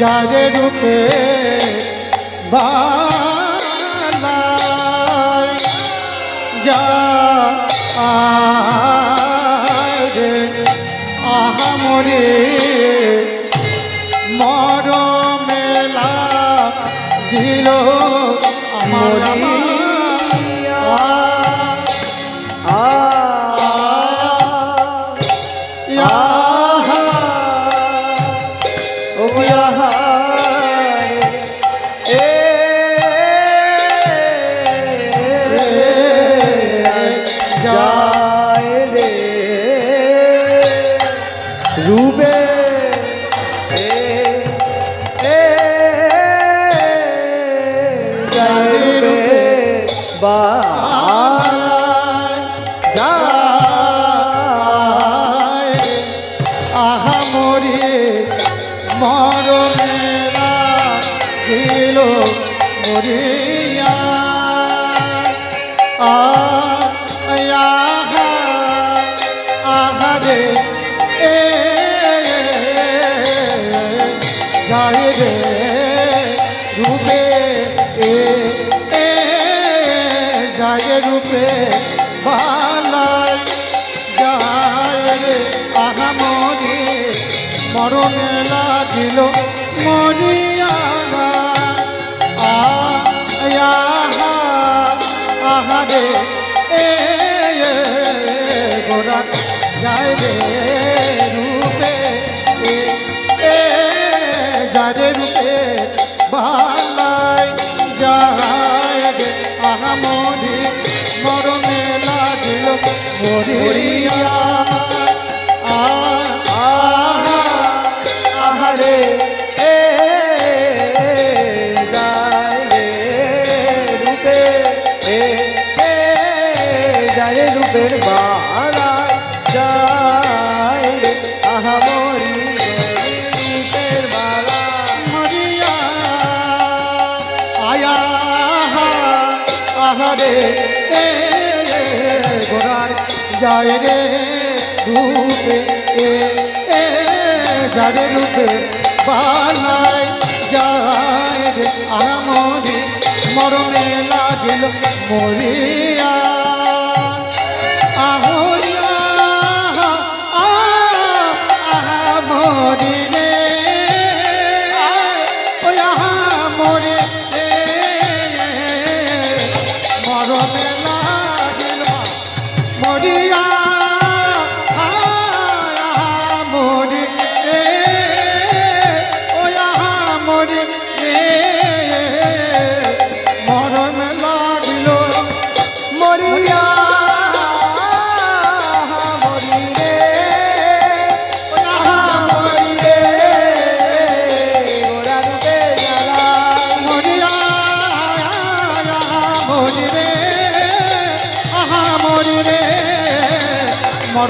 যারে রূপে বালাই যা আহা মর যায় রে, রূপে এ যায় রূপে বালাই যায় রে আহামরি মরণে লাগিল মরিয়া আহা আহারে এ গোরা যায় রে। মধি মরমে লাগিল মরিয়া। যায় রূপের বা যায় রে রূপে। এ যার রূপে বানায় যায় রে। আমরে মরমে লাগিল মরিয়া।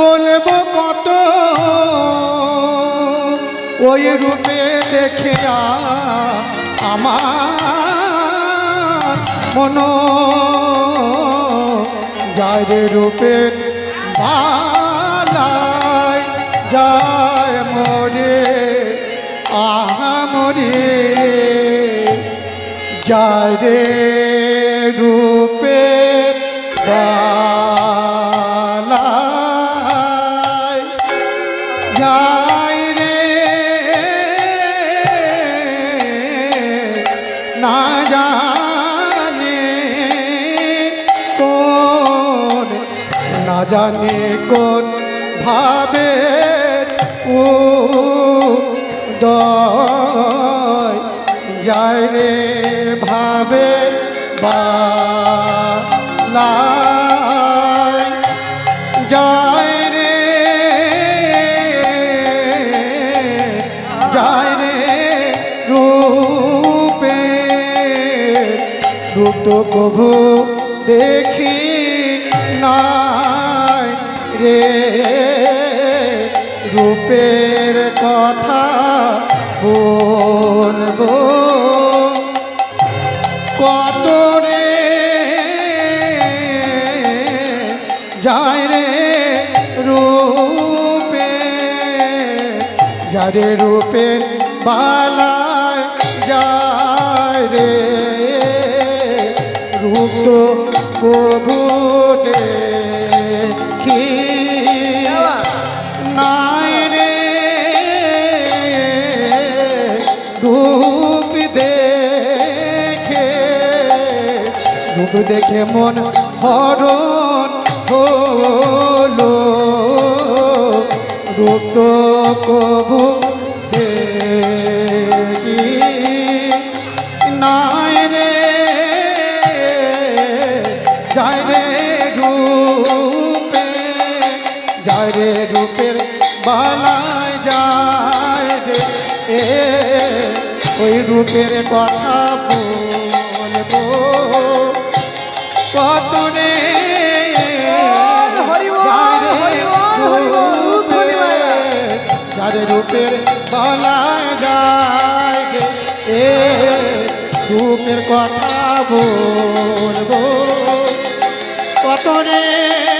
বলব কত? ওই রূপে দেখে আমার মন যায় রে রূপে। বালায় যায় মরে আহা মরে যায় রে রূপে না জানে কোন না জানে কোন ভাবে ও দয় যায় রে ভাবে বালায় কভু দেখি নাই রে। রূপের কথা বলব। কত রে যায় রে রূপে? যারে রূপে বালায় নাই রে? দেখে দেখে মন হরণ হলো। রূপ কবু দেখি বালায় যায় রে। এ ওই রূপের কথা বলব। কত রে। যারে রূপের বালায় যায় গে এ রূপের কথা বলব। কত রে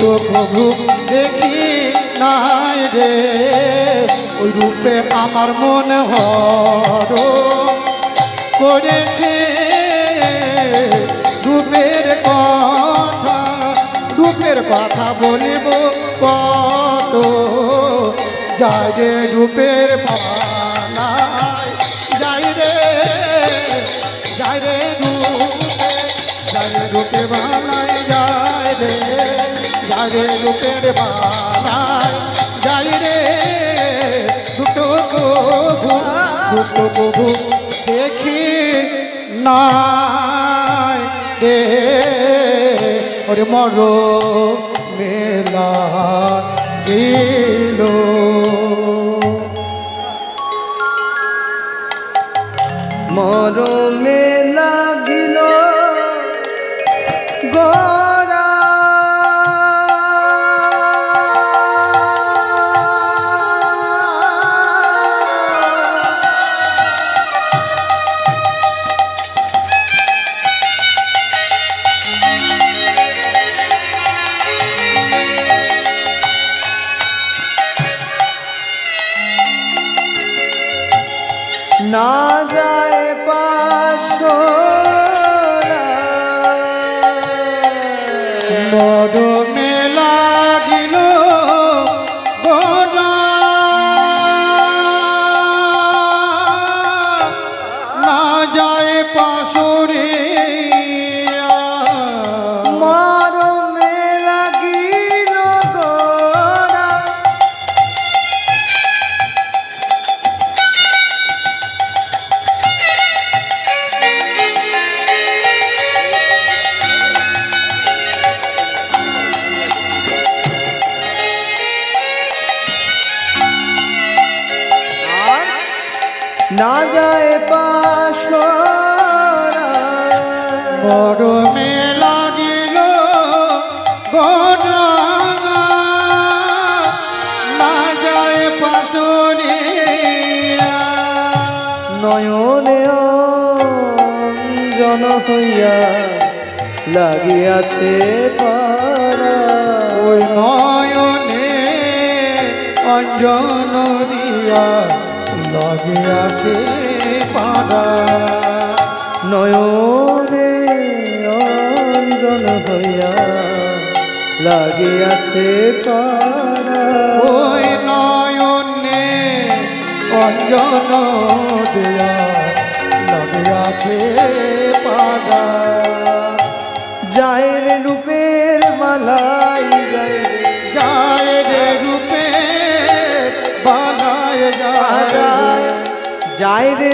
দুটো প্রভু দেখি নাই রে। ওই রূপে আমার মন হর করেছে। রূপের কথা রূপের কথা বলিব কত? যায় রে রূপের যাই রে যাই রে রূপে রে রূপে বালায় যায় রে। রে রূপের বালায় যাই রে দুটো প্রভু দুটো প্রভু দেখি নাই রে। ওরে মর মেলা দিল। মরমে লাগিল যায় মরমে লাগিল না যায় পাশরিয়া নয়নে জন হইয়া লাগিয়াছে পারা ওই নয়নে অঞ্জন দিয়া লগে আছে পাড়া। নয়নে অঞ্জন হইয়া লাগিয়াছে ওই নয়নে অঞ্জন দিয়া লগে আছে পাড়া। যায় রূপের মালাই গায়ে। যায় রূপে বানায় যায়। যায় যায় রে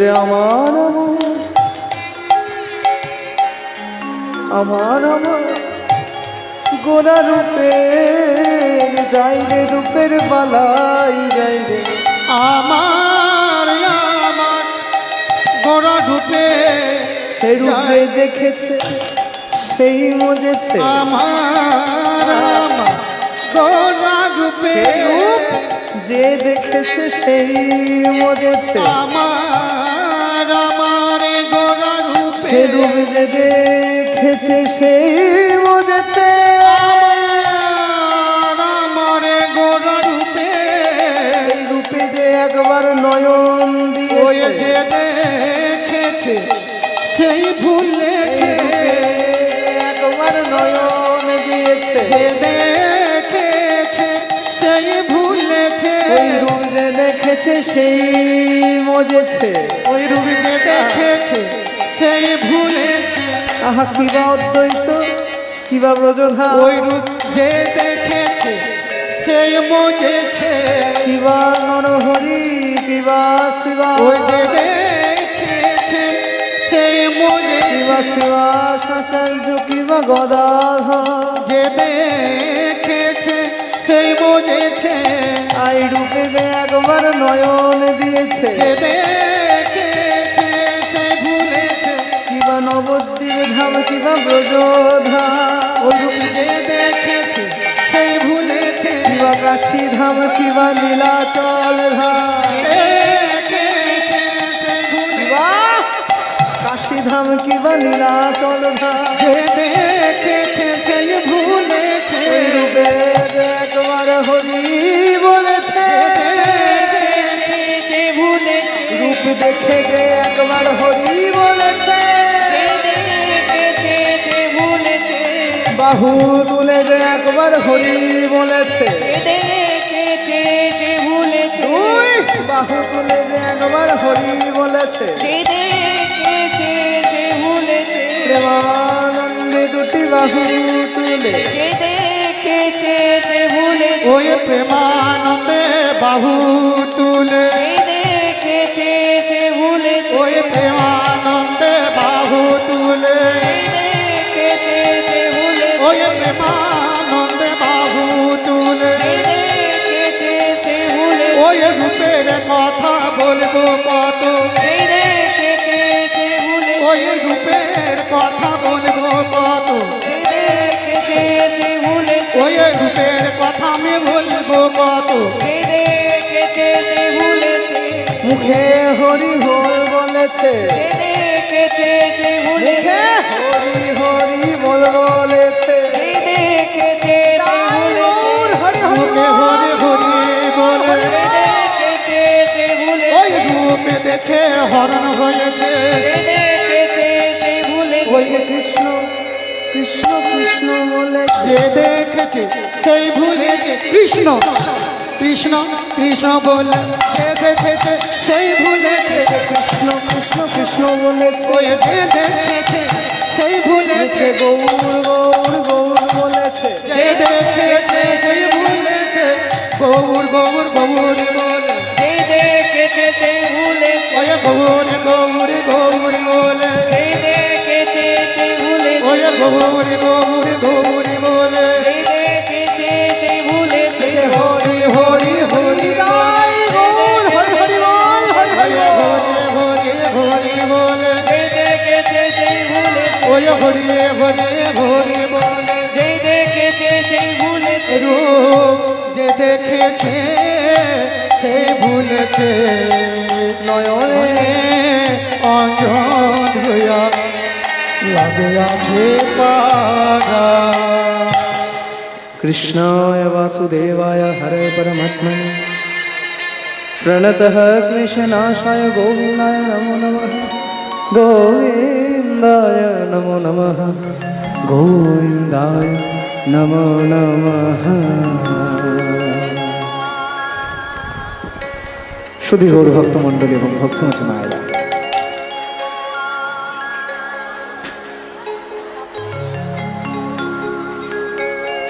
যে আমার আমার আমার আমার গোড়া রূপের যাই রে রূপের বালাই যাই রে আমার আমার গোড়া রূপে সে রূপে দেখেছে সেই মজেছে। আমার আমার গোড়া রূপে রূপ যে দেখেছে সেই মজেছে। আমার আমার গোড়া রূপে সে রূপ যে দেখেছে সেই সেই মজেছে। ওই যে দেখেছে সেই ভুলেছে। আহা কিবা অদ্বৈত কিবা ব্রজধা। ওই রূপ যে দেখেছে সেই মজেছে। কিবা নরহরি কিবা শিবা। ওই যে দেখেছে সেই মজেছে। কিবা শিবা সাচার্য কিবা গদাধর। যে দেখেছে সেই মজেছে আই রূপে যে একবার নয়ন দিয়েছে। দেখেছে ভুলেছে। কিবা নবদ্বীপ ধাম কিবা ব্রজধা ওই রূপ যে দেখেছে সেই ভুলেছে। কিবা কাশী ধাম কিবা নীলাচল ভুলেছে। কাশী ধাম কিবা নীলাচল যে দেখেছে সেই ভুলেছে। রূপে একবার হরি বলেছে। ভুলেছে রূপ দেখে যে একবার হরি বলেছে। বাহু তুলে যে একবার হরি বলেছে। বাহু তুলে যে একবার হরি বলেছে। প্রেমানন্দে দুটি বাহু তুলে। ওই প্রেমানন্দে বাহু তুলে। দেখেছে সে ভুলেছে ওই প্রেমানন্দে বাহু তুলে। দেখেছে সে ভুলেছে ওই প্রেমানন্দে বাহু তুলে। দেখেছে সে ভুলেছে ওই রূপের কথা বলব কত। দেখেছে সে ভুলে ওই রূপের কথা বলব কত। দেখেছে সে ভুলে ওই রূপের কথা আমি বলব কত? দেখেছে সে ভুলেছে। মুখে হরি হল বলেছে। দেখেছে সে হরি হরি বল বলেছে। দেখেছে সে গৌর হরি হরি হরি হরি বলে দেখেছে সে ভুলে ওই রূপে দেখে হরণ হয়েছে। দেখেছে সে ভুলে ওই কৃষ্ণ কৃষ্ণ কৃষ্ণ বলেছে। দেখেছে সেই ভুলেছে কৃষ্ণ। কৃষ্ণ কৃষ্ণ বলে দেখেছে সেই ভুলেছে কৃষ্ণ কৃষ্ণ কৃষ্ণ বলেছে যে দেখেছে। সেই ভুলেছে গৌর গৌর গৌর বলেছে যে দেখেছে সেই ভুলেছে গৌর গৌর গৌর বলে। দেখেছে সেই ভুলেছে ওই গৌর গৌর গৌর বলে। দেখেছে সেই ভুলেছে ওই গৌর গৌর গৌর হরি হরি হরি বলে যেই দেখেছে সেই ভুলেছে রূপ যে দেখেছে সে ভুলেছে নয়নে অঞ্জন হইয়া লাগে আছে পাগা कृष्णाय वासुदेवाय हरे परमात्मने प्रणतः क्लेशनाशाय गोविन्दाय नमो नमः গোবিন্দায় নমো নমঃ। গোবিন্দায় নম নমঃ। শুধু ভক্ত মণ্ডলী এবং ভক্তনাথ মায়েরা।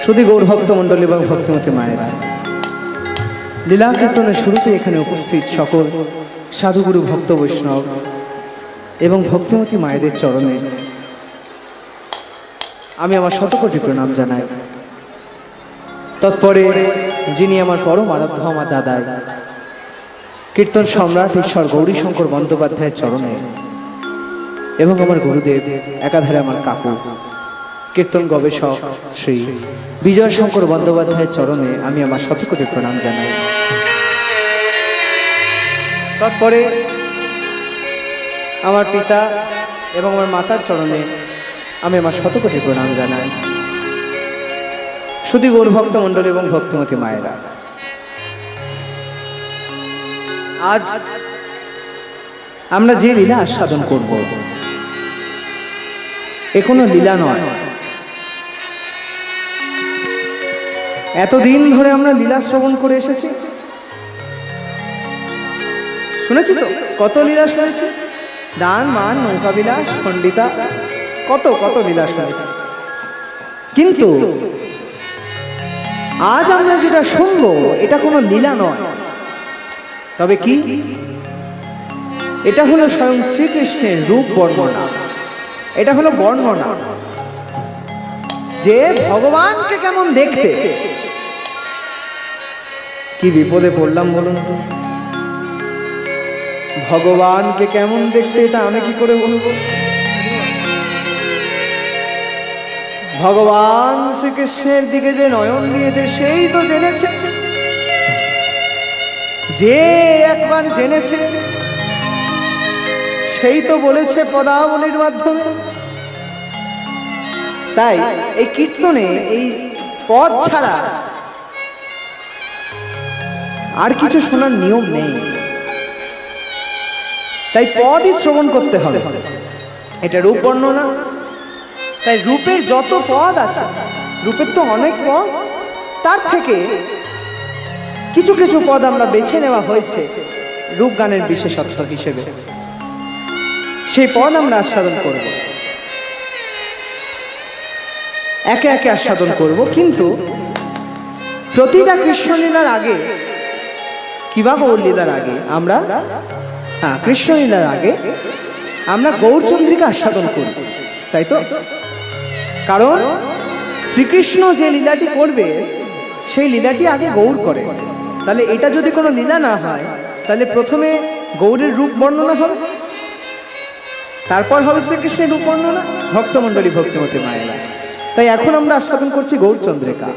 শুধু গৌর ভক্তমণ্ডলী এবং ভক্তমতী মায়েরা লীলা কীর্তনের শুরুতে এখানে উপস্থিত সকল সাধুগুরু ভক্ত বৈষ্ণব এবং ভক্তিমতী মায়েদের চরণে আমি আমার শতকোটি প্রণাম জানাই। তৎপরে যিনি আমার পরম আরাধ্য আমার দাদাই, কীর্তন সম্রাট ঈশ্বর গৌরীশঙ্কর বন্দ্যোপাধ্যায়ের চরণে এবং আমার গুরুদেব, একাধারে আমার কাকু, কীর্তন গবেষক শ্রী বিজয় শঙ্কর বন্দ্যোপাধ্যায়ের চরণে আমি আমার শতকোটি প্রণাম জানাই। তারপরে আমার পিতা এবং আমার মাতার চরণে আমি আমার শতকোটি প্রণাম জানাই। শুধু গৌর ভক্ত মণ্ডল এবং ভক্তমতী মায়েরা। আজ আমরা যে লীলা আস্বাদন করব, এ কোনো লীলা নয়। এতদিন ধরে আমরা লীলা শ্রবণ করে এসেছি। শুনেছি তো? কত লীলা শুনেছি? দান, মান, নৌকা বিলাস, খণ্ডিতা, কত কত লীলা শুনেছি কিন্তু আজ আমরা যেটা শুনব, এটা কোনো লীলা নয়। তবে কি? এটা হলো স্বয়ং শ্রীকৃষ্ণের রূপ বর্ণনা। এটা হলো বর্ণনা। যে ভগবানকে কেমন দেখতে। কি বিপদে পড়লাম বলুন তো? ভগবানকে কেমন দেখতে এটা আমি কি করে বলব? ভগবান শ্রীকৃষ্ণের দিকে যে নয়ন দিয়েছে, সেই তো জেনেছে। যে একবার জেনেছে, সেই তো বলেছে পদাবলীর মাধ্যমে। তাই এই কীর্তনে, এই পদ ছাড়া আর কিছু শোনার নিয়ম নেই। তাই পদই শ্রবণ করতে হবে। এটা রূপ বর্ণনা। তাই রূপের যত পদ আছে, রূপের তো অনেক পদ, তার থেকে কিছু কিছু পদ আমরা বেছে নেওয়া হয়েছে রূপ গানের বিশেষত্ব হিসেবে। সেই পদ আমরা আস্বাদন করব। একে একে আস্বাদন করব। কিন্তু প্রতিটা কৃষ্ণলীলার আগে, কিবা গৌরলীলার আগে আমরা হ্যাঁ কৃষ্ণলীলার আগে আমরা গৌরচন্দ্রিকা আস্বাদন করি, তাই তো? কারণ শ্রীকৃষ্ণ যে লীলাটি করবে, সেই লীলাটি আগে গৌর করে। তাহলে এটা যদি কোনো লীলা না হয়, তাহলে প্রথমে গৌরের রূপ বর্ণনা হবে। তারপর হবে শ্রীকৃষ্ণের রূপ বর্ণনা। ভক্তমণ্ডলী ভক্তিমতী মায়েরা। তাই এখন আমরা আস্বাদন করছি গৌরচন্দ্রিকা।